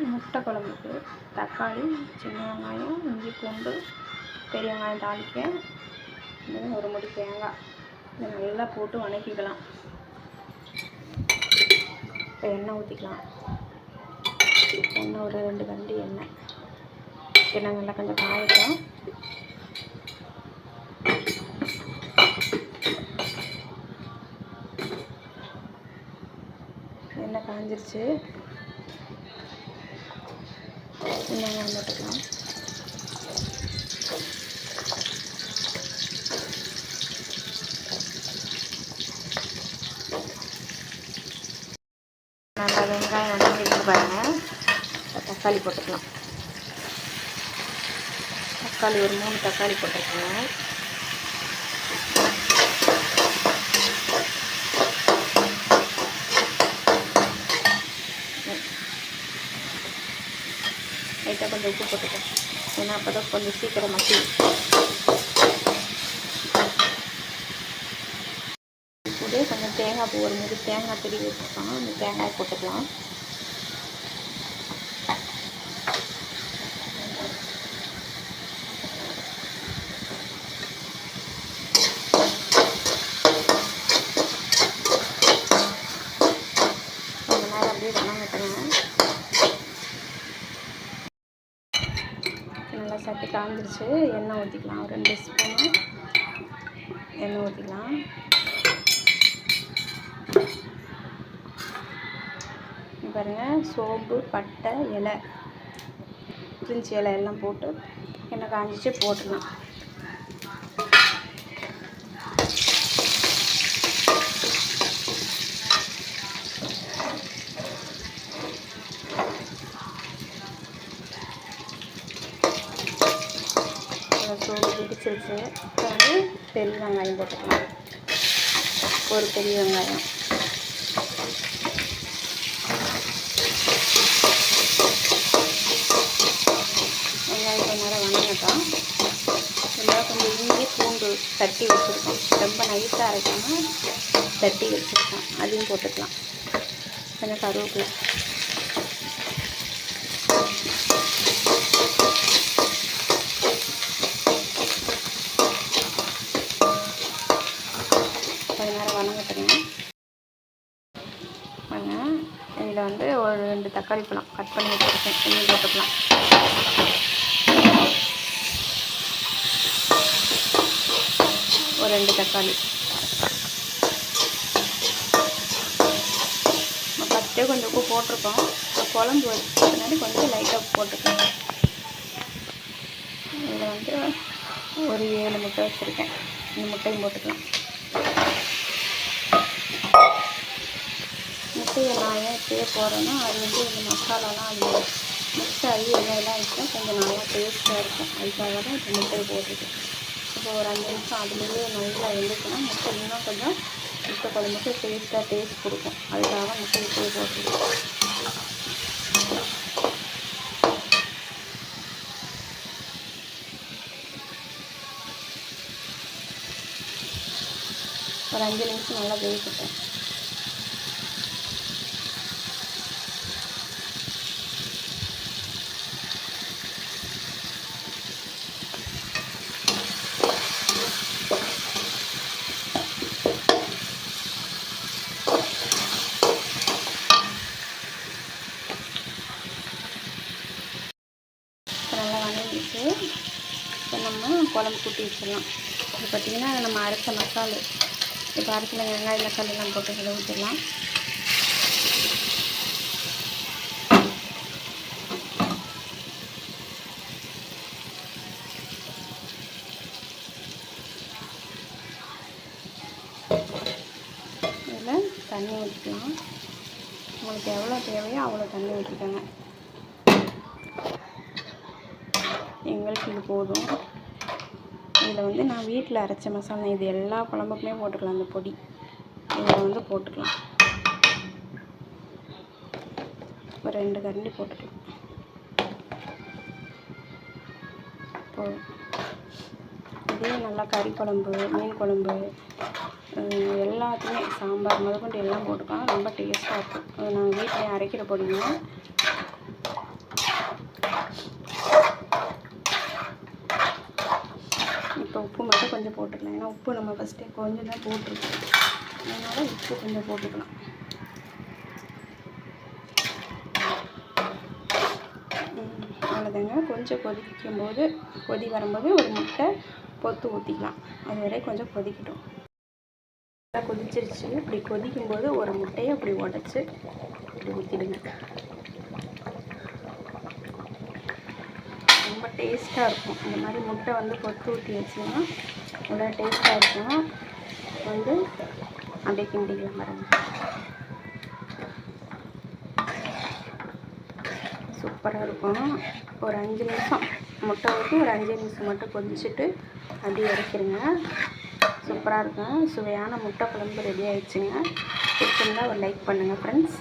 முட்டை குழம்புக்கு தக்காளி சின்ன வெங்காயம் இஞ்சி பூண்டு பெரிய வெங்காயம் தாளிக்க ஒரு முடி தேங்காய். இதை நல்லா போட்டு வணக்கிக்கலாம். இப்போ எண்ணெய் ஊற்றிக்கலாம் எண்ணெய் ஒரு ரெண்டு கண்டி எண்ணெய். எண்ணெய் நல்லா கொஞ்சம் காயட்டும். எண்ணெய் காஞ்சிருச்சு. வெங்காயம் போட்டுக்கலாம் நல்லா வெங்காயம் வந்து பாருங்க. தக்காளி போட்டுக்கலாம். தக்காளி ஒரு மூணு தக்காளி போட்டுருக்கோங்க லைட்டாக கொஞ்சம் உப்பு போட்டுக்கலாம். ஏன்னா அப்போ தான் கொஞ்சம் சீக்கிரம் மக்கி கூட கொஞ்சம் தேங்காய் பூ ஒரு மாதிரி தேங்காய் திருவி வச்சுருக்கோம். அந்த தேங்காய் போட்டுக்கலாம். கொஞ்ச நேரம் அப்படியே வணங்கட்டுங்க நல்லா சட்டி காஞ்சிருச்சு எண்ணெய் ஊற்றிக்கலாம் ஒரு ரெண்டு ஸ்பூனு எண்ணெய் ஊற்றிக்கலாம் பாருங்கள் சோம்பு பட்டை இலை பிரிஞ்சி இலை எல்லாம் போட்டு எண்ணெய் காஞ்சிச்சு போட்டுடலாம். ஸோ பிடிச்சிருச்சு இப்போ வந்து பெரிய வெங்காயம் போட்டுக்கலாம். ஒரு பெரிய வெங்காயம். வெங்காயம் கொஞ்ச நேரம் வணங்கட்டும். இதில் கொஞ்சம் இஞ்சி பூண்டு தட்டி வச்சுருக்கோம். ரொம்ப நைஸாக அரைக்காமல் தட்டி வச்சுருக்கோம். அதையும் போட்டுக்கலாம். கொஞ்சம் கருவேப்பிலை கொஞ்ச நேரம் வணங்கட்டுங்க வாங்க இதில் வந்து ஒரு ரெண்டு தக்காளி பழம். கட் பண்ணி வச்சுருக்கேன். இன்னும் போட்டுக்கலாம். ஒரு ரெண்டு தக்காளி. ஃபஸ்ட்டே கொஞ்சம் உப்பு போட்டிருக்கோம். குழம்பு குழம்பு முன்னாடி கொஞ்சம் லைட்டாக போட்டுக்கலாம். இதில் வந்து ஒரு ஏழு முட்டை வச்சுருக்கேன். இந்த முட்டையும் போட்டுக்கலாம் முட்டையை நான் போகிறோன்னா அது வந்து இந்த மசாலாலாம் அது மிக்ஸ் ஆகி எண்ணெயெல்லாம் இருக்கும் கொஞ்சம் நல்லா டேஸ்ட்டாக இருக்கும். அதுக்காக தான் இப்போ முட்டை போட்டுருக்கேன் இப்போ ஒரு அஞ்சு நிமிஷம் அதுலேயே நல்லா எழுந்துச்சுன்னா முட்டை இன்னும் கொஞ்சம் முட்டை குழம்புக்கு டேஸ்ட்டாக டேஸ்ட் கொடுக்கும். அதுக்காக முட்டை இப்படியே போட்டுருக்கேன் ஒரு அஞ்சு நிமிஷம் நல்லா வேவிக்கிட்டேன் இப்போ நல்லா வதங்கிட்டு இப்போ நம்ம குழம்பு கூட்டி வச்சிடலாம். இது பார்த்திங்கன்னா நம்ம அரைச்ச மசாலு இப்போ அரைச்சில் வெங்காயம் தக்காளி எல்லாம் போட்டு இதில் ஊற்றிடலாம் இதில் தண்ணி ஊற்றிக்கலாம் உங்களுக்கு எவ்வளோ தேவையோ அவ்வளோ தண்ணி ஊற்றிக்கோங்க எங்களுக்கு இது போதும். இதில் வந்து நான் வீட்டில் அரைச்ச மசாலா இது எல்லா குழம்புக்குமே போட்டுக்கலாம் அந்த பொடி. இதில் வந்து போட்டுக்கலாம். ஒரு ரெண்டு கரண்டி போட்டுக்கலாம். போதும். இதே நல்லா கறி குழம்பு மீன் குழம்பு ஹம், எல்லாத்துக்குமே சாம்பார் முதற்கொண்டு எல்லாம் போட்டுக்கலாம். ரொம்ப டேஸ்ட்டாக இருக்கும். நாங்கள் வீட்டிலேயே அரைக்கிற பொடினா இப்போ உப்பு மட்டும் கொஞ்சம் போட்டுக்கலாம். ஏன்னா உப்பு நம்ம ஃபஸ்ட்டே கொஞ்சம் தான் போட்டிருக்கோம். அதனால் உப்பு கொஞ்சம் போட்டுக்கலாம். அவ்வளோதாங்க. கொஞ்சம் கொதிக்கும் போது கொதி வரும்போது ஒரு முட்டை பொத்து ஊற்றிக்கலாம் அது வரை கொஞ்சம் கொதிக்கட்டும். நல்லா கொதிச்சிருச்சு. இப்படி கொதிக்கும்போது ஒரு முட்டையை அப்படி உடச்சி இப்படி ஊற்றிடுங்க ரொம்ப டேஸ்ட்டாக இருக்கும். இந்த மாதிரி முட்டை வந்து கொத்து ஊற்றி வச்சுன்னா நல்லா டேஸ்ட்டாக இருக்கும் வந்து அப்படியே கிண்டிக்கலாம் பாருங்க சூப்பராக இருக்கும். ஒரு அஞ்சு நிமிஷம் முட்டை ஊற்றி ஒரு அஞ்சு நிமிஷம் மட்டும் கொதிச்சுட்டு அப்படியே இறக்கிடுங்க சூப்பராக இருக்கும். சுவையான முட்டை குழம்பு ரெடி ஆயிடுச்சுங்க. பிடிச்சிருந்தா ஒரு லைக் பண்ணுங்கள் ஃப்ரெண்ட்ஸ்